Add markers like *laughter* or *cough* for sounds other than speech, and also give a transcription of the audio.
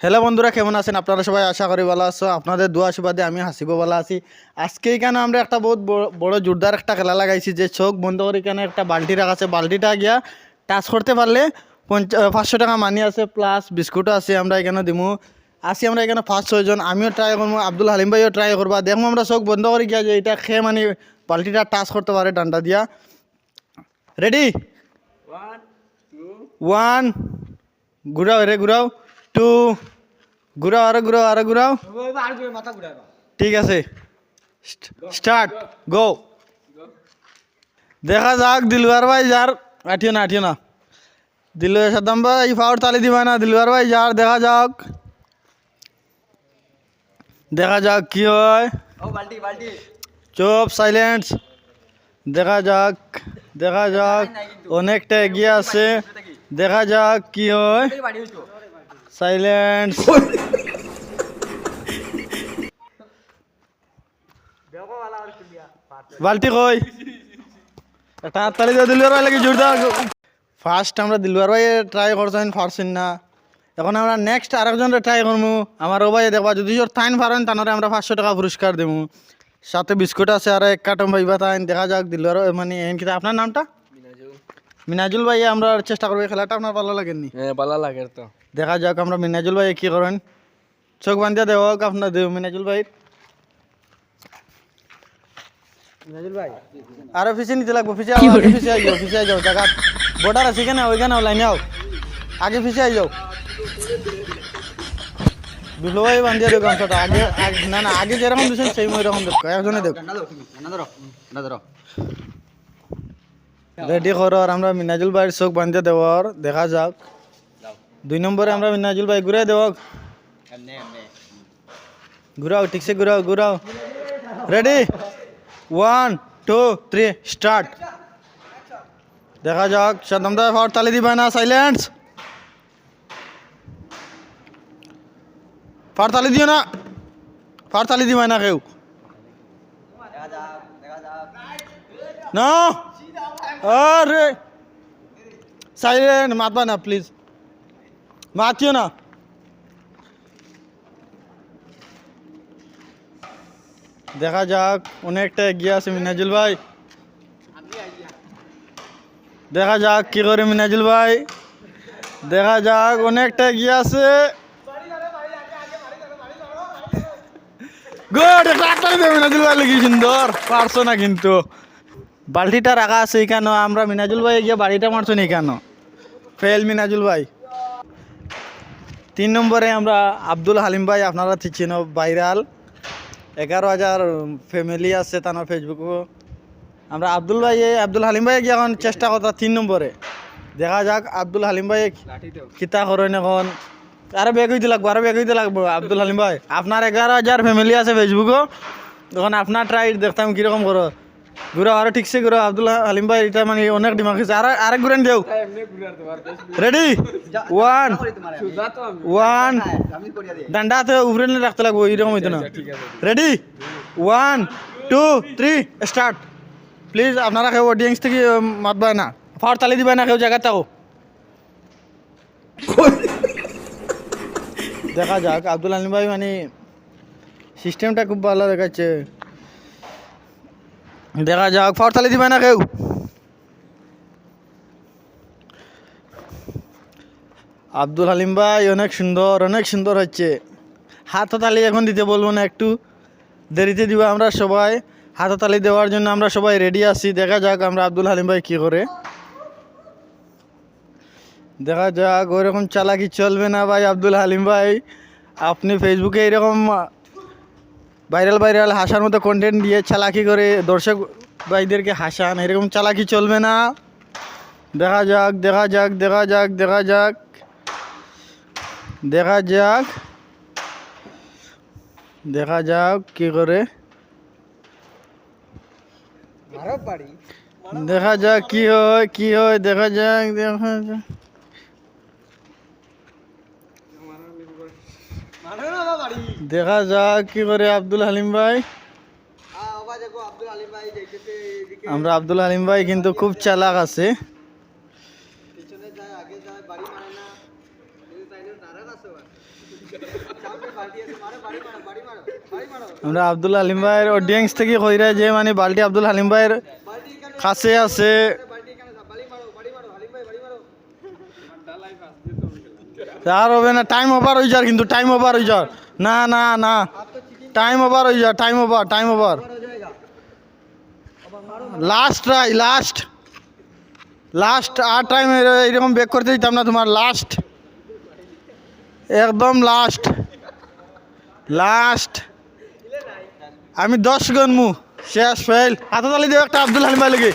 Hello বন্ধুরা কেমন আছেন? আপনারা সবাই আশা করি ভালো আছো। আপনাদের দোয়া আশীর্বাদে আমি হাসিব ভালো আছি। আজকে এখানে আমরা একটা বহুত বড় জোরদার একটা খেলা লাগাইছি যে চোখ বন্ধ করে এখানে একটা বাল্টি রাখা আছে। বালতিটা গিয়া টাচ করতে পারলে পঞ্চা পাঁচশো টাকা মানি আছে প্লাস বিস্কুটও আছে আমরা এখানে দিমু। আসি আমরা এখানে পাঁচ ছয়জন আমিও ট্রাই করব আব্দুল হালিম ভাইও ট্রাই করবা। দেখব আমরা চোখ বন্ধ করে গিয়া যে এটা খেয়ে মানে বালতিটা টাচ করতে পারে ডান্ডা দিয়া। রেডি ওয়ান ঘুরাও রে ঘুরাও। টু ঘুরাও, আরও ঘুরাও আরও ঘুরাও। ঠিক আছে। স্টার্ট গো দেখা যাক দিলবার ভাই যার, আঠিও না আঠিও না। দিল সাদ্দাম ভাই ফাউর তালি দিবা না দিলবার ভাই যার, দেখা যাক। দেখা যাক কি হয়। চুপ সাইলেন্স দেখা যাক দেখা যাক। অনেকটা এগিয়ে আছে। দেখা যাক কি হয়। সাইলেন্স *laughs* বালতি কই? একটা হাততালি দিয়ে দিলবার ভাই লাগে জোরদার ফার্স্ট আমরা দিলবার ভাই ট্রাই করছেন পারছেন না। এখন আমরা নেক্সট আরেকজনের ট্রাই করব আমার ও ভাই দেখবা যদি ওর টাইম পারেন তাহলে আমরা পাঁচশো টাকা পুরস্কার দেবো সাথে বিস্কুট আছে আর এক কার্টন ভাইবা তাই দেখা যাক দিলবার মানে এন কিতা আপনার নামটা? মিনাজুল ভাই আমরা চেষ্টা করব খেলাটা আপনার ভালো লাগেননি হ্যাঁ ভালো লাগে তো। দেখা যাক আমরা মিনাজুল ভাই কি করেন। চোখ বান্ধিয়া দেওয়া আপনার দেব মিনাজুল ভাই। মিনাজুল ভাই। আরও পিছিয়ে নিতে লাগবো পিছিয়ে আও, পিছিয়ে আই যাও পিছিয়ে যাও জায়গা বর্ডার আছে কেন ওইখানে লাইনে আও। আগে পিছিয়ে আই যাও। বিপ্লব ভাই বান্ধিয়া দেব গামছাটা। আগে না না আগে যেরকম দিচ্ছেন সেই মই রকম দেখো একজনে দেখো রেডি করো আর আমরা মিনাজুল ভাইয়ের চোখ বান্ধিয়া দেওয়ার দেখা যাক। দুই নম্বরে আমরা মিনাজুল ভাই ঘুরে দেব। ঘুরাও ঠিকছে ঘুরাও ঘুরাও। Ready one two three start দেখা যাক সাদ্দাম দা ফাওয়ার তালি দিবে না সাইলেন্স তালি দিও না। ফার তালি দিবে না কেউ। না আরে সাইলেন্ট মাতবা না প্লিজ মাতিও না দেখা যাক অনেকটা এগিয়ে আছে মিনাজুল ভাই দেখা যাক কি করে মিনাজুল ভাই দেখা যাক অনেকটা এগিয়ে আছে গুড একটা দেবে মিনাজুল ভাই লাগি সুন্দর পারছ না কিন্তু বালতিটা রাখা আছে এখানে, আমরা মিনাজুল ভাই গিয়ে বাড়িটা মারছো নি কেন ফেল মিনাজুল ভাই। তিন নম্বরে আমরা আব্দুল হালিম ভাই, আপনারা চিনেন ভাইরাল। এগারো হাজার ফ্যামিলি আছে তার ফেসবুকও আমরা আব্দুল ভাই আব্দুল হালিম ভাই গিয়ে এখন চেষ্টা করতাম তিন নম্বরে। দেখা যাক আব্দুল হালিম ভাই কিতা করেন এখন। আরও বেগ হইতে লাগবো, আরও বেগ হইতে লাগবো, আব্দুল হালিম ভাই। আপনার এগারো হাজার ফ্যামিলি আছে ফেসবুকও তখন আপনার ট্রাই দেখতাম কীরকম করো। ঘুরো আরও ঠিকছে ঘুরো আব্দুল হালিম ভাই এটা মানে অনেক ডিমাগ হয়েছে আর আরেক ঘুরেন দেও রেডি ওয়ান ওয়ান ডান্ডা হাতে উপরে নিয়ে রাখতে লাগবো এরকম হইতো না ready one two three start please আপনারা কেউ অডিয়েন্স থেকে মাতবা না ফাওয়ার তালি দিবা না কেউ জায়গা থাকো দেখা যাক আব্দুল আলিম ভাই মানে সিস্টেমটা খুব ভালো দেখাচ্ছে দেখা যাক ফাওয়ার দিবে না কেউ? আব্দুল হালিম ভাই, অনেক সুন্দর অনেক সুন্দর হচ্ছে। হাততালি এখন দিতে বলব না একটু। দেরিতে দিব আমরা সবাই। হাততালি দেওয়ার জন্য আমরা সবাই রেডি আছি। দেখা যাক আমরা আব্দুল হালিম ভাই কী করে। দেখা যাক, ওইরকম চালাকি চলবে না ভাই আব্দুল হালিম ভাই। আপনি ফেসবুকে এরকম ভাইরাল ভাইরাল হাসার মতো কন্টেন্ট দিয়ে চালাকি করে দর্শক ভাইদেরকে হাসান। এরকম চালাকি চলবে না। দেখা যাক দেখা যাক দেখা যাক দেখা যাক দেখা যাক দেখা যাক কি করে। দেখা যাক কি হয় কি হয় দেখা যাক দেখা যাক। দেখা যাক কি করে আব্দুল হালিম ভাই। আমরা আব্দুল হালিম ভাই কিন্তু খুব চালাক আছে। আমরা আব্দুল হালিম ভাইয়ের অডিয়েন্স থেকে কইরা যে মানে বালটি আব্দুল হালিম ভাইয়ের কাছে আছে। আর হবে না টাইম ওভার হয়ে যার কিন্তু টাইম ওভার হয়ে যার না না না। টাইম ওভার হয়ে যা time over time over last try last last আর টাইম এরকম বেক করতে দিতাম না তোমার লাস্ট একদম লাস্ট লাস্ট আমি দশ গন মু। শেষ ফেল হাতে তালি দেব একটা আব্দুল হালিম ভাই লেগে